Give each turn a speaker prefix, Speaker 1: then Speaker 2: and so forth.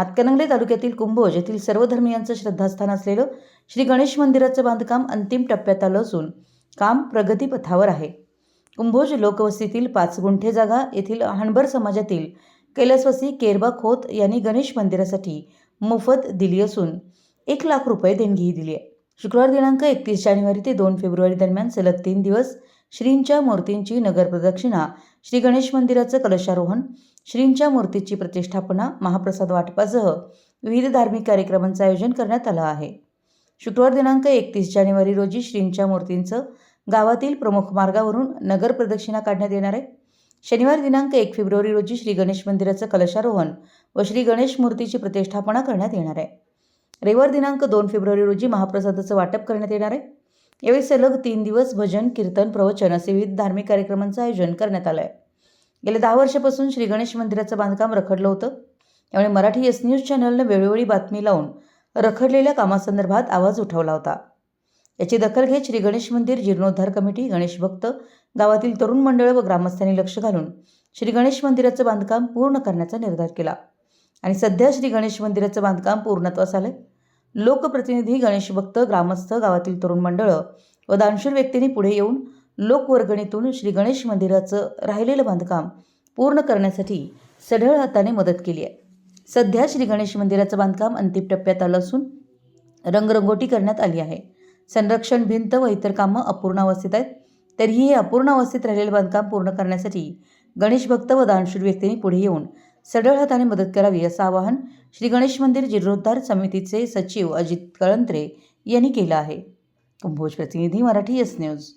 Speaker 1: हातकणंगले तालुक्यातील कुंभोज येथील सर्व धर्मियांचं श्रद्धास्थान असलेलं श्री गणेश मंदिराचं बांधकाम अंतिम टप्प्यात आलं असून काम प्रगतीपथावर आहे. कुंभोज लोकवस्तीतील पाच गुंठे जागा येथील हणबर समाजातील कैलासवासी केरबा खोत यांनी गणेश मंदिरासाठी मोफत दिली असून एक लाख रुपये देणगीही दिली आहे. शुक्रवार दिनांक एकतीस जानेवारी ते दोन फेब्रुवारी दरम्यान सलग तीन दिवस श्रींच्या मूर्तींची नगर प्रदक्षिणा श्री गणेश मंदिराचं कलशारोहण श्रींच्या मूर्तीची प्रतिष्ठापना महाप्रसाद वाटपासह विविध धार्मिक कार्यक्रमांचं आयोजन करण्यात आलं आहे. शुक्रवार दिनांक एकतीस जानेवारी रोजी श्रींच्या मूर्तींचं गावातील प्रमुख मार्गावरून नगर प्रदक्षिणा काढण्यात येणार आहे. शनिवार दिनांक एक फेब्रुवारी रोजी श्री गणेश मंदिराचं कलशारोहण व श्री गणेश मूर्तीची प्रतिष्ठापना करण्यात येणार आहे. रविवार दिनांक दोन फेब्रुवारी रोजी महाप्रसादाचं वाटप करण्यात येणार आहे. यावेळी सलग तीन दिवस भजन कीर्तन प्रवचन असे विविध धार्मिक कार्यक्रमांचं आयोजन करण्यात आलं आहे गेल्या दहा वर्षापासून श्री गणेश मंदिराचं बांधकाम रखडलं होतं. त्यामुळे मराठी एस न्यूज चॅनलनं वेळोवेळी बातमी लावून रखडलेल्या कामासंदर्भात आवाज उठवला होता. याची दखल घेत श्री गणेश मंदिर जीर्णोद्धार कमिटी गणेश भक्त गावातील तरुण मंडळ व ग्रामस्थांनी लक्ष घालून श्री गणेश मंदिराचं बांधकाम पूर्ण करण्याचा निर्धार केला. आणि सध्या श्री गणेश मंदिराचं बांधकाम पूर्णत्वास आलं लोकप्रतिनिधी गणेश भक्त ग्रामस्थ गावातील तरुण मंडळं व दानशूर व्यक्तींनी पुढे येऊन लोकवर्गणीतून श्री गणेश मंदिराचं राहिलेलं बांधकाम पूर्ण करण्यासाठी सढळ हाताने मदत केली आहे. सध्या श्री गणेश मंदिराचं बांधकाम अंतिम टप्प्यात आलं असून रंगरंगोटी करण्यात आली आहे. संरक्षण भिंत व इतर कामं अपूर्णावस्थित आहेत. तरीही हे अपूर्णावस्थित राहिलेलं बांधकाम पूर्ण करण्यासाठी गणेश भक्त व दानशूर व्यक्तींनी पुढे येऊन सढळ हाताने मदत करावी असं आवाहन श्री गणेश मंदिर जीर्णोद्धार समितीचे सचिव अजित कळंत्रे यांनी केलं आहे. कुंभोज प्रतिनिधी मराठी एस न्यूज.